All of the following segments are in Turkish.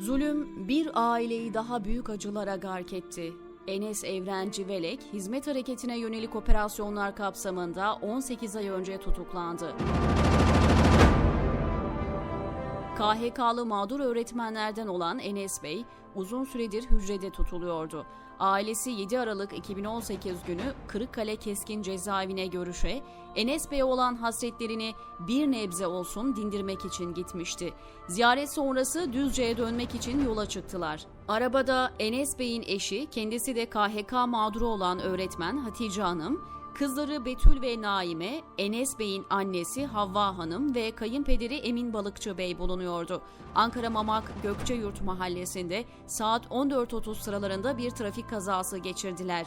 Zulüm bir aileyi daha büyük acılara gark etti. Enes Evren Civelek, hizmet hareketine yönelik operasyonlar kapsamında 18 ay önce tutuklandı. KHK'lı mağdur öğretmenlerden olan Enes Bey uzun süredir hücrede tutuluyordu. Ailesi 7 Aralık 2018 günü Kırıkkale Keskin Cezaevine görüşe, Enes Bey'e olan hasretlerini bir nebze olsun dindirmek için gitmişti. Ziyaret sonrası Düzce'ye dönmek için yola çıktılar. Arabada Enes Bey'in eşi, kendisi de KHK mağduru olan öğretmen Hatice Hanım, Kızları Betül ve Naime, Enes Bey'in annesi Havva Hanım ve kayınpederi Emin Balıkçı Bey bulunuyordu. Ankara Mamak Gökçeyurt mahallesinde saat 14.30 sıralarında bir trafik kazası geçirdiler.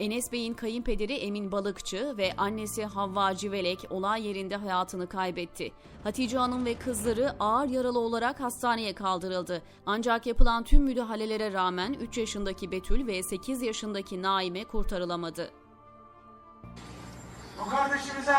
Enes Bey'in kayınpederi Emin Balıkçı ve annesi Havva Civelek olay yerinde hayatını kaybetti. Hatice Hanım ve kızları ağır yaralı olarak hastaneye kaldırıldı. Ancak yapılan tüm müdahalelere rağmen 3 yaşındaki Betül ve 8 yaşındaki Naime kurtarılamadı. O kardeşimize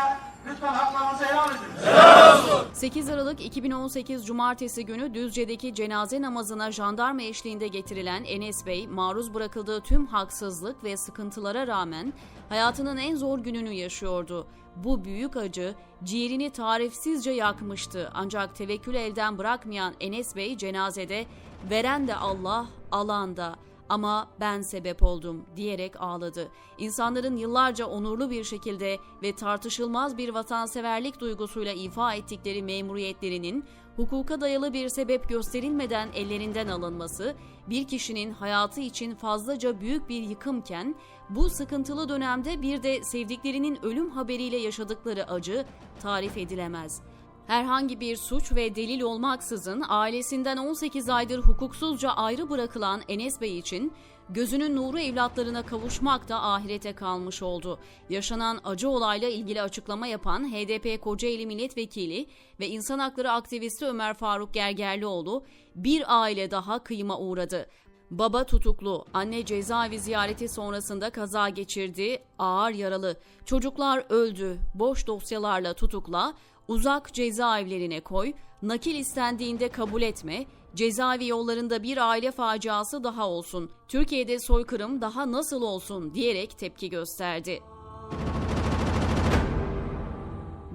lütfen haklarınızı helal edin. 8 Aralık 2018 Cumartesi günü Düzce'deki cenaze namazına jandarma eşliğinde getirilen Enes Bey, maruz bırakıldığı tüm haksızlık ve sıkıntılara rağmen hayatının en zor gününü yaşıyordu. Bu büyük acı ciğerini tarifsizce yakmıştı ancak tevekkül elden bırakmayan Enes Bey cenazede veren de Allah, alan da ama ben sebep oldum diyerek ağladı. İnsanların yıllarca onurlu bir şekilde ve tartışılmaz bir vatanseverlik duygusuyla ifa ettikleri memuriyetlerinin hukuka dayalı bir sebep gösterilmeden ellerinden alınması bir kişinin hayatı için fazlaca büyük bir yıkımken bu sıkıntılı dönemde bir de sevdiklerinin ölüm haberiyle yaşadıkları acı tarif edilemez. Herhangi bir suç ve delil olmaksızın ailesinden 18 aydır hukuksuzca ayrı bırakılan Enes Bey için gözünün nuru evlatlarına kavuşmak da ahirete kalmış oldu. Yaşanan acı olayla ilgili açıklama yapan HDP Kocaeli Milletvekili ve insan hakları aktivisti Ömer Faruk Gergerlioğlu bir aile daha kıyıma uğradı. Baba tutuklu, anne cezaevi ziyareti sonrasında kaza geçirdi, ağır yaralı. Çocuklar öldü, boş dosyalarla tutukla, uzak cezaevlerine koy, nakil istendiğinde kabul etme, cezaevi yollarında bir aile faciası daha olsun, Türkiye'de soykırım daha nasıl olsun diyerek tepki gösterdi.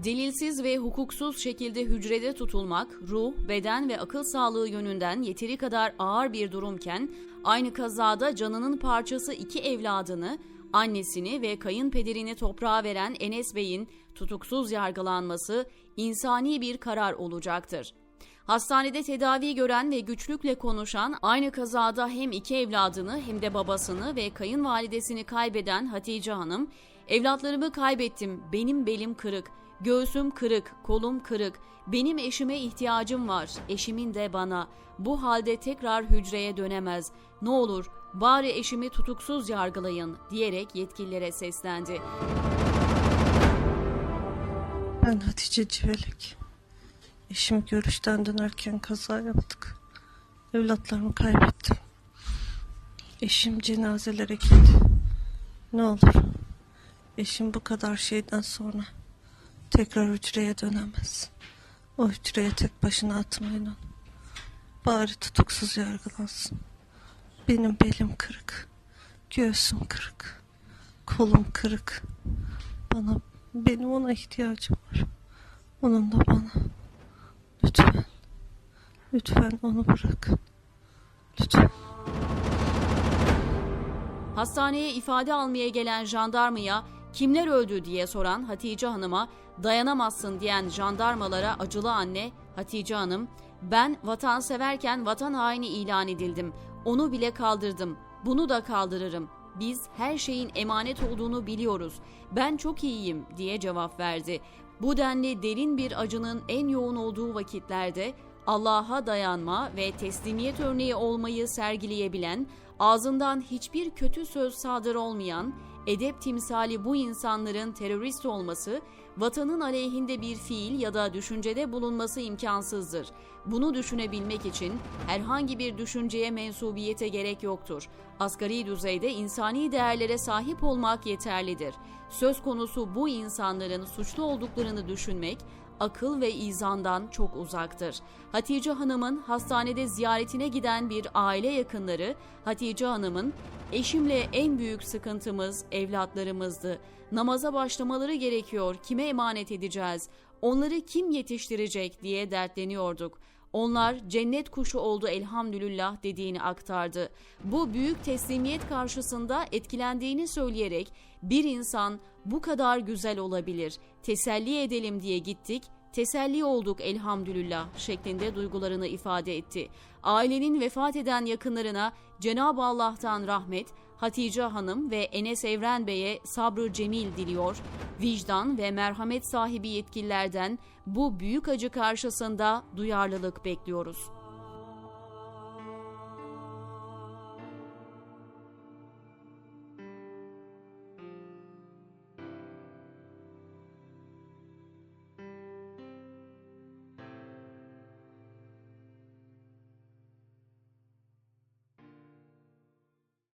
Delilsiz ve hukuksuz şekilde hücrede tutulmak, ruh, beden ve akıl sağlığı yönünden yeteri kadar ağır bir durumken, aynı kazada canının parçası iki evladını, annesini ve kayınpederini toprağa veren Enes Bey'in tutuksuz yargılanması insani bir karar olacaktır. Hastanede tedavi gören ve güçlükle konuşan aynı kazada hem iki evladını hem de babasını ve kayınvalidesini kaybeden Hatice Hanım, evlatlarımı kaybettim, benim belim kırık, göğsüm kırık, kolum kırık, benim eşime ihtiyacım var, eşimin de bana. Bu halde tekrar hücreye dönemez. Ne olur bari eşimi tutuksuz yargılayın diyerek yetkililere seslendi. Ben Hatice Civelek. Eşim görüşten dönerken kaza yaptık. Evlatlarımı kaybettim. Eşim cenazelere gitti. Ne olur. Eşim bu kadar şeyden sonra tekrar hücreye dönemez. O hücreye tek başına atmayın onu. Bari tutuksuz yargılansın. Benim belim kırık. Göğsüm kırık. Kolum kırık. Bana benim ona ihtiyacım var. Onun da bana. Lütfen. Lütfen onu bırakın. Lütfen. Hastaneye ifade almaya gelen jandarmaya kimler öldü diye soran Hatice Hanım'a dayanamazsın diyen jandarmalara acılı anne Hatice Hanım ben vatan severken vatan haini ilan edildim. Onu bile kaldırdım. Bunu da kaldırırım. Biz her şeyin emanet olduğunu biliyoruz. Ben çok iyiyim diye cevap verdi. Bu denli derin bir acının en yoğun olduğu vakitlerde Allah'a dayanma ve teslimiyet örneği olmayı sergileyebilen, ağzından hiçbir kötü söz sadır olmayan, edep timsali bu insanların terörist olması, vatanın aleyhinde bir fiil ya da düşüncede bulunması imkansızdır. Bunu düşünebilmek için herhangi bir düşünceye mensubiyete gerek yoktur. Asgari düzeyde insani değerlere sahip olmak yeterlidir. Söz konusu bu insanların suçlu olduklarını düşünmek, akıl ve izandan çok uzaktır. Hatice Hanım'ın hastanede ziyaretine giden bir aile yakınları Hatice Hanım'ın eşimle en büyük sıkıntımız evlatlarımızdı. Namaza başlamaları gerekiyor. Kime emanet edeceğiz? Onları kim yetiştirecek diye dertleniyorduk. Onlar cennet kuşu oldu elhamdülillah dediğini aktardı. Bu büyük teslimiyet karşısında etkilendiğini söyleyerek bir insan bu kadar güzel olabilir. Teselli edelim diye gittik. Teselli olduk elhamdülillah şeklinde duygularını ifade etti. Ailenin vefat eden yakınlarına Cenab-ı Allah'tan rahmet, Hatice Hanım ve Enes Evren Bey'e sabrı cemil diliyor. Vicdan ve merhamet sahibi yetkililerden bu büyük acı karşısında duyarlılık bekliyoruz.